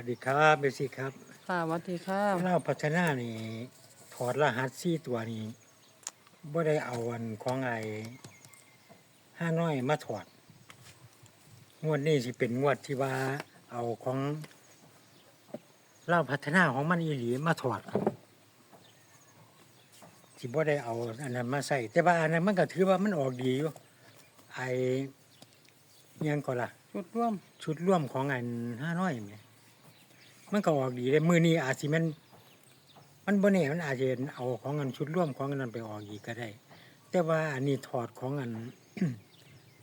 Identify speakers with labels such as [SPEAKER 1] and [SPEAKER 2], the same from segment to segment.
[SPEAKER 1] วัสดีครับเบสิครับ
[SPEAKER 2] ค่ะสวัสดีค่ะ
[SPEAKER 1] เล่าพัฒนานี่ถอดรหัสซี่ตัวนี้บ่ได้เอาวันของไอ้ห้าน้อยมาถอด งวดนี้สิเป็นงวดที่ว่าเอาของเล่าพัฒนาของมันอีหลีมาถอดครับสิบ่ได้เอาอันนั้นมาใส่แต่ว่าอันนั้นมันก็ถือว่ามันออกดีอยู่ไอ้อิหยังก็ล่ะ
[SPEAKER 2] ชุดร่วม
[SPEAKER 1] ชุดร่วมของอันห้าน้อยแหม มันก็ออกดีเลยมือนี้อาจสิมัน มันบ่แน่มันอาจจะเอาของอันชุดร่วมของอันนั้นไปออกอีกก็ได้ แต่ว่าอันนี้ถอดของอัน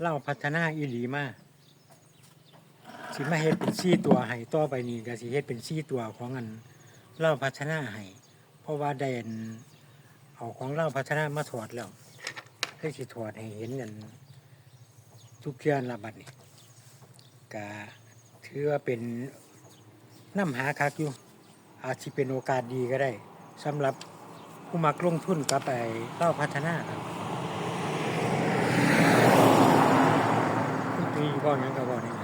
[SPEAKER 1] เล่าพัฒนาอีหลีมาสิมาเฮ็ดเป็นซี่ตัวให้ต่อไปนี้ก็สิเฮ็ดเป็นซี่ตัวของอันเล่าพัฒนาให้เพราะว่าได้อันเอาของเล่าพัฒนามาถอดแล้วให้สิถอดให้เห็นกันทุกเทื่อนละบัดนี้ก็ถือว่าเป็น น้ำหาคักอยู่ อาจจะเป็นโอกาสดีก็ได้สำหรับผู้มักลงทุนกับไปเล่าพัฒนาครับคุณตีบอกยังก็บอกนี่ไง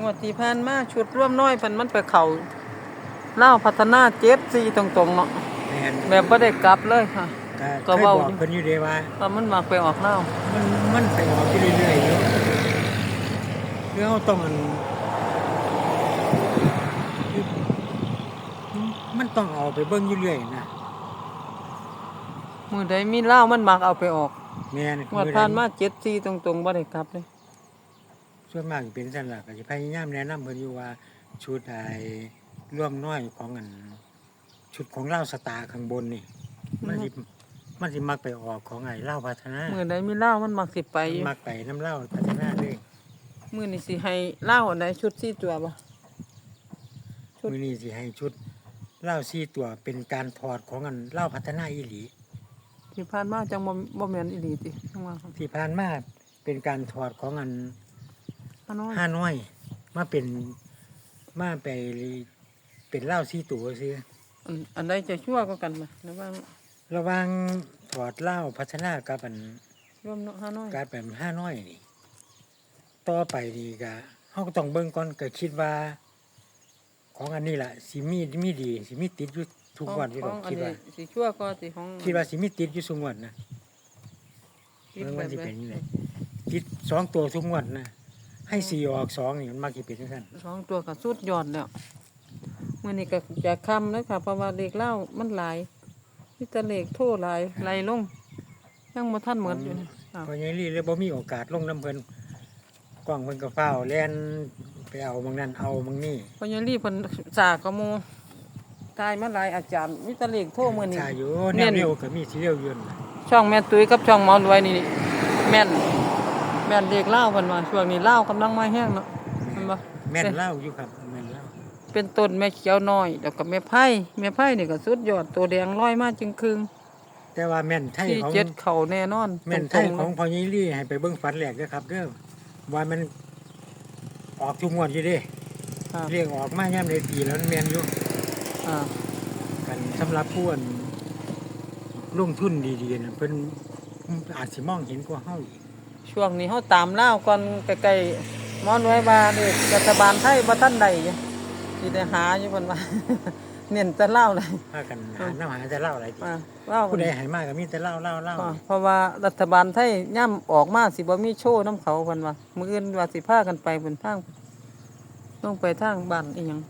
[SPEAKER 2] งวดที่ผ่านมาชุดร่วมน้อยเพิ่นมันไปเข่าเล่าวพัฒนาเจ็ดซีตรงๆเนาะ
[SPEAKER 1] แม่น
[SPEAKER 2] แบบบ่ได้กลับเลยค่ะ
[SPEAKER 1] ก็
[SPEAKER 2] ก็
[SPEAKER 1] เคย
[SPEAKER 2] เว้า
[SPEAKER 1] บอกเพิ่นอยู่เด้ว่า
[SPEAKER 2] ว่ามันมักไปออกเล่าว
[SPEAKER 1] มันมันไปออกที่เรื่อยๆอยู่คือเราต้องอันมัน ต้องเอาไปเบิ่งอยู่เรื่อยนะ
[SPEAKER 2] มือใดมีเล่าวมันมักเอาไปออก
[SPEAKER 1] แม่น
[SPEAKER 2] งวดผ่านมาเจ็ดซีตรงๆบ่ได้กลับเลย
[SPEAKER 1] ส่วนมากสิเป็นสั่นล่ะก็สิพยายามแนะนำเพิ่นอยู่ว่าชุดไอ้ร่วมน้อยของอัน ชุดของเหล้าสตาร์ข้างบนนี่ มันสิมันสิมักไปออกของไอ้เหล้าพัฒนา
[SPEAKER 2] มือใดมีเล่าวมันมักสิไป
[SPEAKER 1] มันมักไปน้ำเหล้าพัฒนาเลย
[SPEAKER 2] มือนี่สิให้เล่าวอันใดชุดซีตัวบ่ชุด
[SPEAKER 1] มื้อนี้สิให้ชุด เหล้าซี่ตัวเป็นการถอดของอันเหล้าพัฒนาอีหลี
[SPEAKER 2] ที่ผ่านมาจังบ่บ่แม่นอีหลีติจังว่าครับ
[SPEAKER 1] ที่ผ่านมาเป็นการถอดของอัน
[SPEAKER 2] อันน้อย
[SPEAKER 1] ห้าน้อย มาเป็นมาไปเป็นเหล้าซี่ตัวซื่อ
[SPEAKER 2] อันอันใดจะชั่วก็กันมาระหว่าง
[SPEAKER 1] ระหว่างถอดเหล้าพัฒนากับอัน
[SPEAKER 2] ร่วมเนาะห้าน้อย
[SPEAKER 1] การแบบห้าน้อยนี่ ต่อไปนี่ก็เขาก็ต้องเบิ่งก่อนก็คิดว่า ของอันนี้ล่ะสิมีมีดีสิมีติดอยู่ทุกวันที่
[SPEAKER 2] ข
[SPEAKER 1] เรา
[SPEAKER 2] องอัน
[SPEAKER 1] คิด
[SPEAKER 2] นี้
[SPEAKER 1] ว่า
[SPEAKER 2] สิชั่วก็สิของ
[SPEAKER 1] คิดว่าสิมีติดอยู่ทุกวันนะ
[SPEAKER 2] คิด
[SPEAKER 1] เบิ่ง
[SPEAKER 2] แบ
[SPEAKER 1] มัน
[SPEAKER 2] บ
[SPEAKER 1] สิ
[SPEAKER 2] ใด
[SPEAKER 1] เป็นยังไงติดสองตัวทุกวันนะให้สี่ออกสองนี่มันมักสิเป็นจังซั่น
[SPEAKER 2] สองตัวก็สุดยอดแล้วมื้อนี้ก็จะค้ำแล้วค่ะเพราะว่าเลขเล่ามันหลายมีแต่เลขโทรหลายไหลลงยังบ่ทันหมดอยู่นี่อ้าว
[SPEAKER 1] เพราะยังรีเลยบ่มีโอกาสลงน้ำเพิ่นกล้องเพิ่นก็ฟ้าวแล่น ไปเอาบางนั้นเอาบางนี่
[SPEAKER 2] เพราะยังรีเพิ่นสากกะโมตายมาหลายอาจารย์มีแต่เลขโทรมื้อนี้
[SPEAKER 1] ชาอยู่
[SPEAKER 2] แม่
[SPEAKER 1] แน
[SPEAKER 2] น
[SPEAKER 1] วเร็วก็มีสิเร็วอยืนน
[SPEAKER 2] ช่องแม่ตุ้ยกับช่องหมอรวยนี่แม่น แม่นเลขเล่าเพิ่นว่าช่วงนี้เล่ากำลังมาแห้งเนาะเห็นบ่
[SPEAKER 1] แม่นเล่าอยู่ครับแม่นเล่า
[SPEAKER 2] เป็นต้นแม่เขียวน้อยแล้วก็แม่ไผ่แม่ไผ่นี่ก็สุดยอดตัวแดงลอยมาจึงครึ่ง
[SPEAKER 1] แต่ว่าแม่นไทย
[SPEAKER 2] ที่
[SPEAKER 1] ของ
[SPEAKER 2] เจ็ดเข่าแน่นอน
[SPEAKER 1] แม่นไท
[SPEAKER 2] ตร
[SPEAKER 1] ย
[SPEAKER 2] ๆ
[SPEAKER 1] ของพ่อยี่ลี่ให้ไปเบิ่งฝันแหลกเด้อครับเด้อว่ามัน ออกทุกงวดอยู่เด้
[SPEAKER 2] ค่ะ
[SPEAKER 1] เรียกออกมาย่ำในปีแล้วมันแม่นอยู่
[SPEAKER 2] อ่า
[SPEAKER 1] กันสำหรับผู้อันลงทุนดีๆนะเพิ่นอาจสิมองเห็นกว่าเฮาอีก
[SPEAKER 2] ช่วงนี้เฮาตามเล่าวก่อนใกล้ๆหมอนไว้ว่าเด็กรัฐบาลไทยบ่ทันได้อยู่สิได้หาอยู่เพิ่นว่า เน้นแต่เล่าวเลย
[SPEAKER 1] พากันหาน้ำหาแต่เล่าอะไรที
[SPEAKER 2] อ่าเล่าว
[SPEAKER 1] ผู้ใดให้มากก็มีแต่เล่าเล่าเล่า
[SPEAKER 2] อ่าเพราะว่ารัฐบาลไทยย่ำออกมาสิบ่มีโชว์น้ำเขาเพิ่นว่ามื้ออื่นว่าสิพากันไปเพิ่นทางต้องไปทางบ้านอีหยัง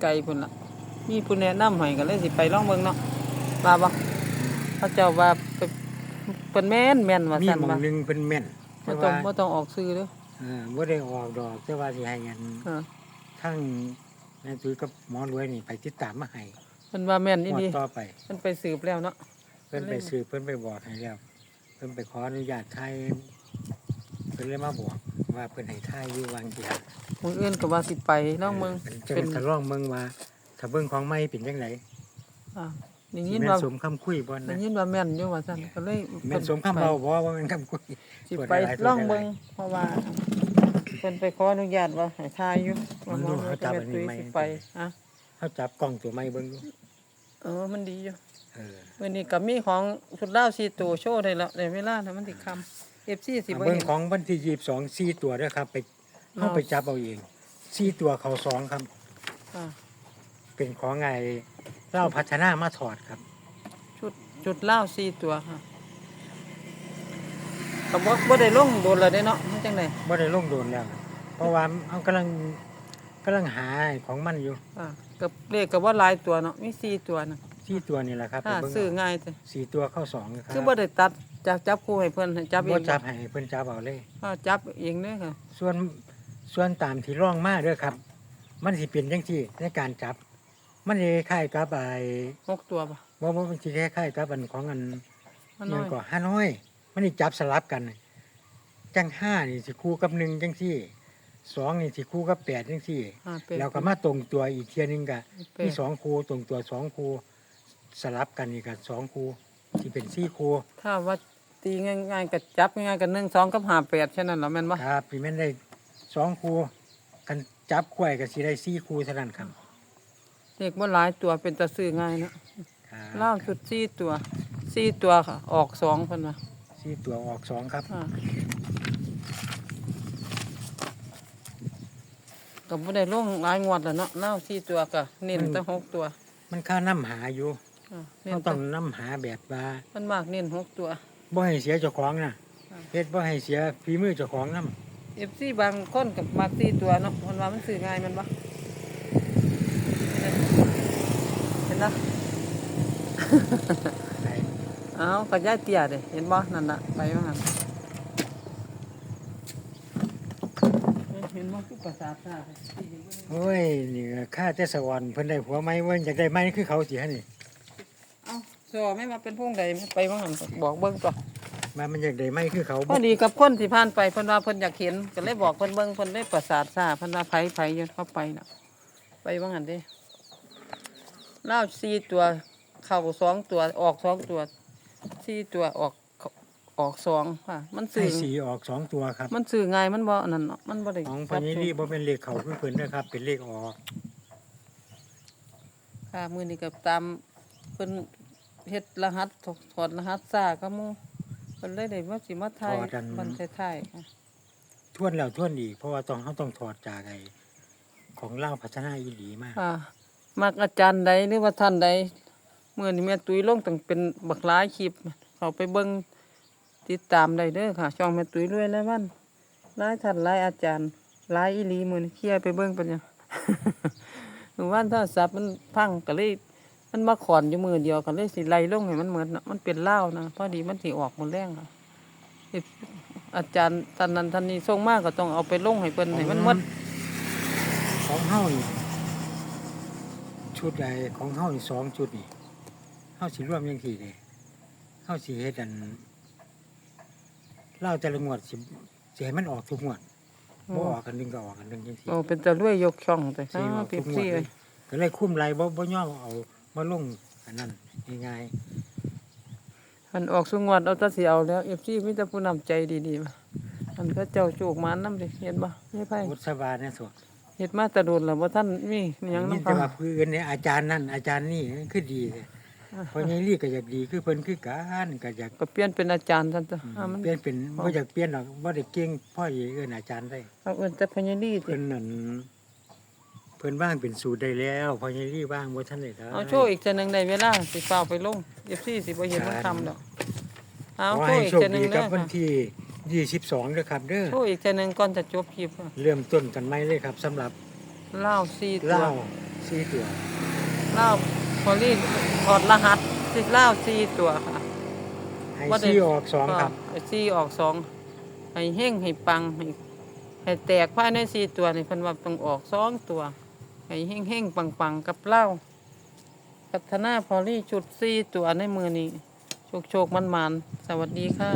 [SPEAKER 2] ไกลๆพุ่นล่ะ มีผู้แนะนำให้ก็เลยสิไปลองเบิ่งเนาะมาบ่พระเจ้าว่าเพิ่นเพิ่นแม่นแม่นว่า
[SPEAKER 1] มี
[SPEAKER 2] ซั่น
[SPEAKER 1] หมอง
[SPEAKER 2] ว่า
[SPEAKER 1] หนึงเพิ่นแม่น
[SPEAKER 2] บ่
[SPEAKER 1] แต่
[SPEAKER 2] ต้อง
[SPEAKER 1] ว่า
[SPEAKER 2] บ่ต้องออกซื้อเด้อ
[SPEAKER 1] เออบ่ได้ออกดอกแต่ว่าสิให้อัน
[SPEAKER 2] อ่า
[SPEAKER 1] ทั้ง แม่ตุ้ยกับหมอรวยนี่ไปติดตามมาให้
[SPEAKER 2] เพิ่นว่าแม่น
[SPEAKER 1] ง
[SPEAKER 2] อี
[SPEAKER 1] ว
[SPEAKER 2] ดี
[SPEAKER 1] ดต่อไป
[SPEAKER 2] เพิ่นไปสืบแล้วเนาะ
[SPEAKER 1] เพิ่นไปสืบเพิ่นไปบอกให้แล้ว เพิ่นไปขออนุญาตไทยเพิ่นเลยมาบอกว่าเพิ่นให้ไทยอยู่วังกีฬา
[SPEAKER 2] มื้ออื่นก็ว่าสิไปลองเบิ่ง
[SPEAKER 1] จะ
[SPEAKER 2] เป็น
[SPEAKER 1] ทดลองเบิ่งว่าถ้าเบิ่งของใหม่เป็นจังได
[SPEAKER 2] อ่าได้
[SPEAKER 1] สิ
[SPEAKER 2] ยิน
[SPEAKER 1] แม่น
[SPEAKER 2] ว่า
[SPEAKER 1] สมคำคุยบ่
[SPEAKER 2] ได้
[SPEAKER 1] นะ
[SPEAKER 2] ยินว่าแม่นอยู่ว่าซั่นก็เลย
[SPEAKER 1] แม่นสมคำเว้าบ่ว่าแม่นคำคุย
[SPEAKER 2] สิไปลองเบิ่งเพราะว่า เพิ่นไปขออนุญาตว่าให้ถ่ายอยู่ว่าหมอเพิ่นไปตุ้ยสิไปอะ
[SPEAKER 1] เฮาจับกล้องตัวใหม่เบิ่งดู
[SPEAKER 2] เออมันดีอยู่
[SPEAKER 1] เออ
[SPEAKER 2] วันนี้ก็มีของชุดดาวสีตัวโชว์ได้แล้วในเวลาแล้วมันติคำเอฟซีสิบ่
[SPEAKER 1] เบิ่ง
[SPEAKER 2] เห็น
[SPEAKER 1] ของวันที่22 4ตัวเด้อครับ ไปเฮา
[SPEAKER 2] อ๋อ
[SPEAKER 1] ไปจับเอาเองสี่ตัวเขาสองครับ
[SPEAKER 2] อ่า
[SPEAKER 1] เป็นของไงเล่าพัฒนามาถอดครับ
[SPEAKER 2] ชุดชุดเหล้าสี่ตัวค่ะ ก็บ่บ่ได้ลงโดนแล้วเด้เนาะมันจังได
[SPEAKER 1] บ่ได้ลงโดนแล้ว เพราะว่าเขากำลังกำลังหาของมันอยู่
[SPEAKER 2] อ่ากับเลขก็บ่หลายตัวเนาะมีสี่ตัวน่ะ
[SPEAKER 1] สี่ตัวนี่แหละครับ
[SPEAKER 2] ค่ะ
[SPEAKER 1] ไปเบิ่ง
[SPEAKER 2] ซื้อ
[SPEAKER 1] เอา
[SPEAKER 2] ง่ายแต่
[SPEAKER 1] สี่ตัวเข้าสองครับ
[SPEAKER 2] คือบ่ได้ตัดจับจับคู่ให้เพิ่นให้จับเอ
[SPEAKER 1] บ่
[SPEAKER 2] ง
[SPEAKER 1] จับให้เพิ่นจับเอาเลย
[SPEAKER 2] อ่าจับเองเด้อค่ะ
[SPEAKER 1] ส่วนส่วนตามที่ร่องมาเด้วยครับ มันสิเป็นจังที่ในการจับ มันสิคล้ายๆกับไอ้
[SPEAKER 2] หกตัวป่ะ
[SPEAKER 1] บ่บ่มันสิคล้ายๆกับอันของอัน
[SPEAKER 2] มัน
[SPEAKER 1] ห
[SPEAKER 2] น้
[SPEAKER 1] ยั
[SPEAKER 2] องย
[SPEAKER 1] ก็ห้าน้อย มันนี่จับสลับกัน จังห้านี่สิคู่กับหนึ่งจังที่สองนี่สิคู่กับแปดจังที่
[SPEAKER 2] อ่าเป็น
[SPEAKER 1] แล้วก็มาตรงตัวอีกเทียหนึงก็
[SPEAKER 2] เป็น
[SPEAKER 1] มีสองคู่ตรงตัวสองคู่สลับกันอีกกับสองคู่ที่เป็นสี่คู่
[SPEAKER 2] ถ้าว่าตีง่ายๆก็จับง่ายๆกัน1 2กับ5 8แค่นั้นเหรอแม่นบ่
[SPEAKER 1] ครับพี่แม่นได้สองคู่กันจับกล้วยก็สิได้สี่คู่เท่านั้นครับ
[SPEAKER 2] เลขบ่หลายตัวเป็นตาซื้อง่ายเนาะ
[SPEAKER 1] ครับ
[SPEAKER 2] เหล้าชุดสี่ตัวสี่ตัวค่ะ ออกสองเพิ่นว่า
[SPEAKER 1] สี่ตัวออกสองครับ
[SPEAKER 2] อ่าก็บ่ได้ลงหลายงวดแล้วเนาะเหล้าสี่ตัวก็เน้นแต่หกตัว
[SPEAKER 1] มันค่าน้ำหาอยู่
[SPEAKER 2] อ่าเน้น
[SPEAKER 1] เรา
[SPEAKER 2] แต่
[SPEAKER 1] ต้องน้ำหาแบบว่า
[SPEAKER 2] มันมากเน้นหกตัว
[SPEAKER 1] บ่ให้เสียเจ้าของนะ
[SPEAKER 2] อ่า
[SPEAKER 1] เฮ็ดบ่ให้เสียฝีมือเจ้าของนํ
[SPEAKER 2] เอฟซีบางคนกับมากสี่ตัวเนาะมันว่ามันซื้อง่ายแมันบ่เห็นนะ เอากระยายเตี้ยเด้เห็นบ่นั่นน่ะไปว่างั้นเห็นบ่คือภาษาตาเด้
[SPEAKER 1] โอ้ยนี่ก็ค่าแต่สวรรค์เพิ่นได้ผัวไหมเว้นอยากได้ไหมคือเขาสิฮะนี่
[SPEAKER 2] เอาสอไม่มาเป็นพวงใดไปว่างั้นบอกเบิ่งต่อ
[SPEAKER 1] มามันอยากได้ไหมคือเขา
[SPEAKER 2] พอดีกับคนที่ผ่านไปเพิ่นว่าเพิ่นอยากเห็นก็เลยบอกเพิ่นเบิ่งเพิ่นได้ประสาทซ่าเพิ่นว่าไผไผอยืนเข้าไปน่ะ ไปว่างั้นเด้เล่าวสี่ตัว เข้าสองตัวออกสองตัว สี่ตัวออกออกสองค่ะ มัน
[SPEAKER 1] ให้
[SPEAKER 2] สื่อ
[SPEAKER 1] สีออกสองตัวครับ
[SPEAKER 2] มันสื่อง่ายมันบ่อันนั่นเนาะมันบ่ได้
[SPEAKER 1] ของพญรีบ่เป็นเลขเขาคือเพิ่นนะครับ เป็นเลขออก
[SPEAKER 2] ค่ะมื้อนี้ก็ตามเพิ่นเฮ็ดรหัสถอดรหัสซ่าก็หมู่เพิ่นเลยได้มาสิมาทายมันท้ายๆค่ะ
[SPEAKER 1] ทวนแล้วทวนอีก เพราะว่าต้องเขาต้องถอดจากไอ้ของเล่าพัฒนาอีหลีมาก
[SPEAKER 2] ค่ะมักอาจารย์ใดหรือว่าท่านใด มื้อนี้แม่ตุ้ยลงตั้งเป็นบักหลายคลิปเข้าไปเบิ่งติดตามได้เด้อค่ะ ช่องแม่ตุ้ยรวยแล้ววันหลายท่านหลายอาจารย์หลายอีหลีมื้อนี้เคลียร์ไปเบิ่งเป็นหยังหมู่บ้านโทรศัพท์มันพังก็เลยมันมาขอนอยู่มือเดียวก็เลยสิไล่ลงให้มันเหมือนน่ะมันเป็นเหล้านะพอดีมันสิออกหมดแรงค่ะเฮ็ดอาจารย์ท่านนั้นท่านนี้ส่งมากก็ต้องเอาไปลงให้เพิ่นให้มันหมด
[SPEAKER 1] ของเฮานี่ชุดใดของเฮานี่สองชุดนี่ เฮาสิรวมจังซี่เด้เฮาสิเฮ็ดอันเล่าแต่ละงวดสิสิให้มันออกทุกงวดบ่ออกกันหนึงก็ออกกันหนึงจังซี่
[SPEAKER 2] โอ้เป็นตะรวยยกช่องแต่
[SPEAKER 1] สิออก
[SPEAKER 2] เป๊
[SPEAKER 1] ทุ
[SPEAKER 2] ป
[SPEAKER 1] กงวด
[SPEAKER 2] ซี่
[SPEAKER 1] เล
[SPEAKER 2] เลยย
[SPEAKER 1] ก็เลยคุ้มไรบ่บ่ย่อมเอามาลงอันนั้นง่าย
[SPEAKER 2] มันออกสุงวดเอาแตะสิเอาแล้วเอฟซีมีแต่ผู้นำใจดีๆมามันก็เจ้าโจกมานำดิเห็นบ่ไม่ไผ
[SPEAKER 1] ๆอุตสบาเนี่ยสว
[SPEAKER 2] เฮ็ดมาแตะโดนแล้วบ่ท่านมีหยัง
[SPEAKER 1] นี่
[SPEAKER 2] นำ
[SPEAKER 1] แต่
[SPEAKER 2] เขา
[SPEAKER 1] ว่าผู้อื่นเนี่ยอาจารย์นั่นอาจารย์นี่คือดี เลยเพราะงี้ลีก็อยากดีคือเพิ่นคือกันก็อยาก
[SPEAKER 2] ก็เปลี่ยนเป็นอาจารย์ซั่นตัวอ่ามัน
[SPEAKER 1] เปลี่ยนเป็นบ่อยากเปลี่ยนหรอกบ่ได้เก่งพ่อเอกเอิ้นอาจารย์ได้
[SPEAKER 2] เอาเอิ้นแต่พญาลีติ
[SPEAKER 1] เพิ่นนั่นเพิ่นว่างเป็นสูตรได้แล้วพ่อใหญ่ลีว่างบ่ทันได้ได้
[SPEAKER 2] เอาโชว์อีกเทื่อหนึงได้เวลาสิฟ้าวไปลง FC สิบ่เห็นมันคำดอกเอา
[SPEAKER 1] ขอ
[SPEAKER 2] โช
[SPEAKER 1] ให้
[SPEAKER 2] ว์อีก
[SPEAKER 1] โชค
[SPEAKER 2] เทื่อหนึง
[SPEAKER 1] ดี
[SPEAKER 2] เด้
[SPEAKER 1] กั
[SPEAKER 2] อบ
[SPEAKER 1] วัน
[SPEAKER 2] ค่ะ
[SPEAKER 1] ที่22เด้อครับเด้อ
[SPEAKER 2] โชว์อีกเทื่อหนึงก่อนจะจบคลิปค่ะ
[SPEAKER 1] เริ่มต้นกันใหม่เลยครับสำหรับ
[SPEAKER 2] เล่าสี่ตัว
[SPEAKER 1] เหล้าสี่ตัว
[SPEAKER 2] เล่า พอลี่ถอดรหัสสิเล่าสี่ตัวค่ะ
[SPEAKER 1] ให้
[SPEAKER 2] ว่าได้
[SPEAKER 1] สี่ออกสองครับ
[SPEAKER 2] ไอ้สี่ออกสองให้เฮ่งให้ปังให้ให้แตกภายในสี่ตัวนี่เพิ่นว่าต้องออกสองตัวให้เฮ่งเฮ่งปังปังๆกับเหล้าพัฒนาพอลี่ชุดสี่ตัวในมือนี้โชคโชคมันมันๆสวัสดีค่ะ